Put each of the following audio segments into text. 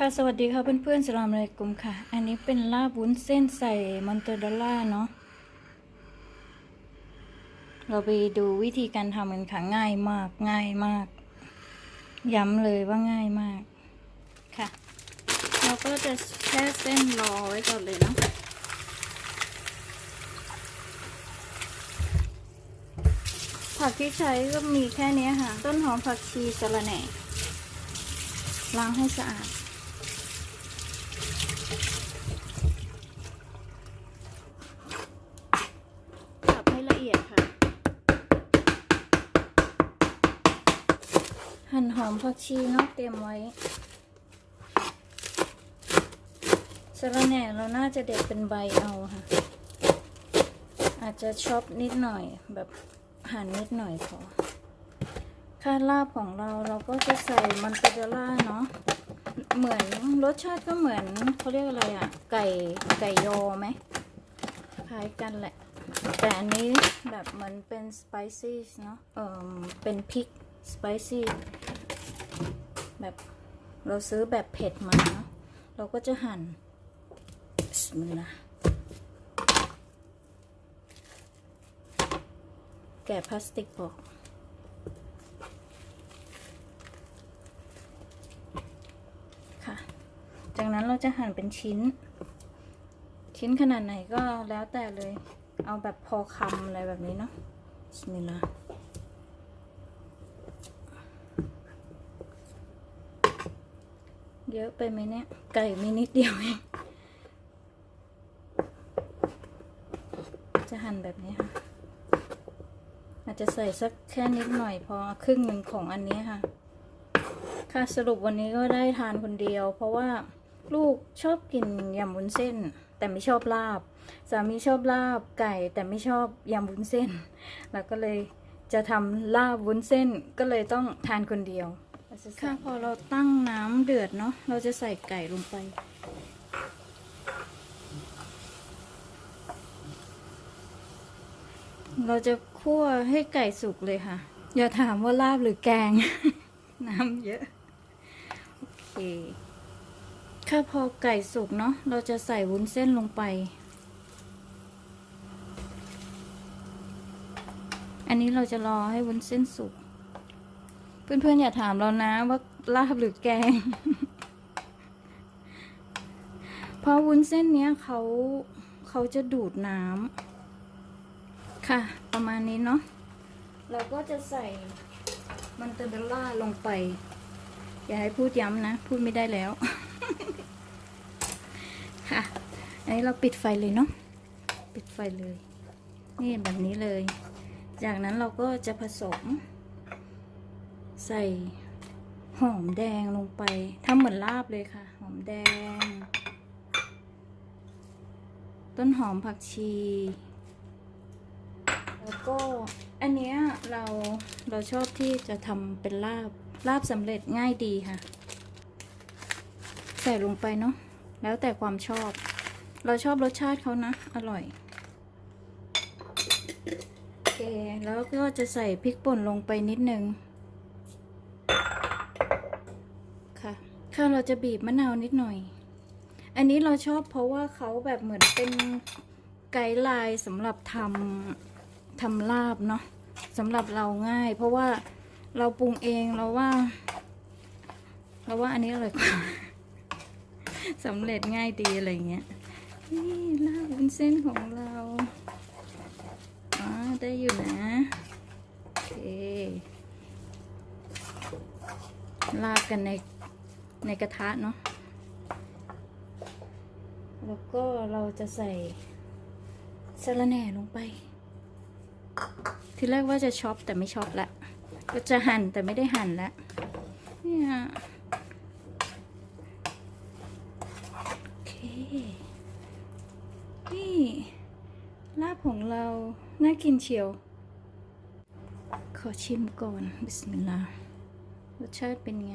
ค่ะสวัสดีค่ะเพื่อนๆสลามเลยกุมค่ะ อันนี้เป็นลาบวุ้นเส้นใส่มอนเตอร์ดอลล่าเนาะเราไปดูวิธีการทำกันค่ะง่ายมากง่ายมาก ย้ำเลยว่าง่ายมากค่ะ เราก็จะแช่เส้นรอไว้ก่อนเลยเนาะผักที่ใช้ก็มีแค่นี้ค่ะ ต้นหอมผักชีสะระแหน่ล้างให้สะอาด สับให้ละเอียดค่ะ หั่นหอมผักชีเนาะเตรียมไว้สะระแหน่เราน่าจะเด็ดเป็นใบเอาค่ะ อาจจะช็อปนิดหน่อยแบบหั่นนิดหน่อยพอค่าลาบของเราเราก็จะใส่มันเตเดล่าเนาะ เหมือนรสชาติก็เหมือนเขาเรียกอะไรอะไก่ไก่ยอไหมคล้ายกันแหละ แต่อันนี้แบบเหมือนเป็นสไปซี่เนาะเออเป็นพริกสไปซี่แบบเราซื้อแบบเผ็ดมาเนาะเราก็จะหั่นมิลลาห์แกะพลาสติกออก ค่ะ จากนั้นเราจะหั่นเป็นชิ้น ชิ้นขนาดไหนก็แล้วแต่เลย เอาแบบพอคำอะไรแบบนี้เนาะบิสมิลลาห์เยอะไปไหมเนี่ย ไก่มีนิดเดียวเอง จะหั่นแบบนี้ค่ะ อาจจะใส่สักแค่นิดหน่อยพอครึ่งหนึ่งของอันนี้ค่ะ ค่ะสรุปวันนี้ก็ได้ทานคนเดียว เพราะว่า ลูกชอบกินยำวุ้นเส้น แต่ไม่ชอบลาบ สามีชอบลาบไก่แต่ไม่ชอบยำวุ้นเส้น แล้วก็เลยจะทำลาบวุ้นเส้นก็เลยต้องทานคนเดียวค่ะพอเราตั้งน้ำเดือดเนาะเราจะใส่ไก่ลงไป เราจะคั่วให้ไก่สุกเลยค่ะ อย่าถามว่าลาบหรือแกง น้ำเยอะ โอเค ค่ะพอไก่สุกเนาะเราจะใส่วุ้นเส้นลงไป อันนี้เราจะรอให้วุ้นเส้นสุก เพื่อนๆอย่าถามเรานะว่าลาบหรือแกง เพราะวุ้นเส้นเนี้ยเขาเขาจะดูดน้ำค่ะ ประมาณนี้เนาะเราก็จะใส่มันเตอร์เดลล่าลงไป อย่าให้พูดย้ำนะ พูดไม่ได้แล้ว ค่ะ อันนี้เราปิดไฟเลยเนาะ ปิดไฟเลย นี่แบบนี้เลย จากนั้นเราก็จะผสม ใส่หอมแดงลงไปทำเหมือนลาบเลยค่ะ หอมแดง ต้นหอมผักชี แล้วก็อันเนี้ยเราเราชอบที่จะทำเป็นลาบลาบสำเร็จง่ายดีค่ะ ส่ลงไปเนาะแล้วแต่ความชอบ เราชอบรสชาติเขานะ อร่อยโอเคแล้วก็จะใส่พริกป่นลงไปนิดนึงค่ะค่ะเราจะบีบมะนาวนิดหน่อย อันนี้เราชอบเพราะว่าเขาแบบเหมือนเป็นไกด์ไลน์สำหรับทำทำลาบเนาะสำหรับเราง่าย เพราะว่าเราปรุงเองเราว่า เราว่าอันนี้อร่อยกว่า สำเร็จง่ายดีอะไรเงี้ย นี่ลาบวุ้นเส้นของเราอ๋อได้อยู่นะโอเคลาบกันในในกระทะเนาะ แล้วก็เราจะใส่สะระแหน่ลงไป ทีแรกว่าจะช็อปแต่ไม่ช็อปละ ก็จะหั่นแต่ไม่ได้หั่นละเนี่ย ลาบของเรา น่ากินเชียว ขอชิมก่อน บิสมิลลาห์รสชาติเป็นไง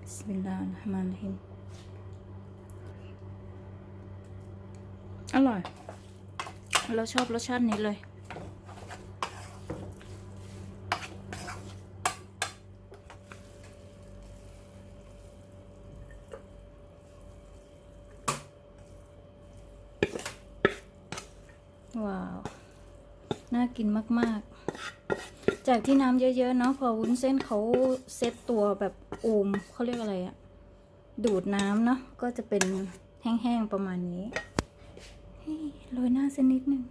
บิสมิลลาห์มานฮิมอร่อย เราชอบรสชาตินี้เลย you ว้าว น่ากินมาก ๆ จากที่น้ำเยอะ ๆ เนาะพอวุ้นเส้นเขาเซ็ตตัวแบบโอมเขาเรียกอะไรอะดูดน้ำเนาะก็จะเป็นแห้ง ๆ ประมาณนี้เฮ้ยโรยหน้าสักนิดหนึ่ง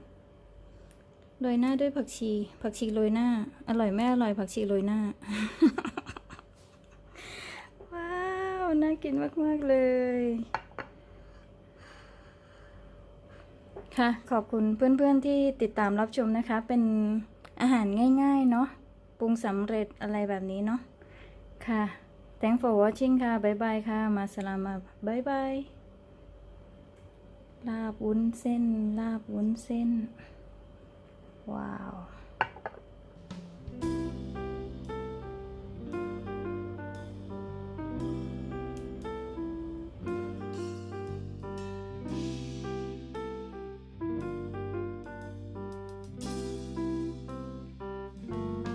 โรยหน้าด้วยผักชี ผักชีโรยหน้า อร่อยแม่อร่อยผักชีโรยหน้า ว้าว น่ากินมาก ๆ เลย ค่ะ ขอบคุณเพื่อนๆที่ติดตามรับชมนะคะ เป็นอาหารง่ายๆเนาะปรุงสำเร็จอะไรแบบนี้เนาะค่ะ thank for watching ค่ะบ๊ายบายค่ะ มาสลามาบ๊ายบายลาบวุ้นเส้น ลาบวุ้นเส้น ว้าว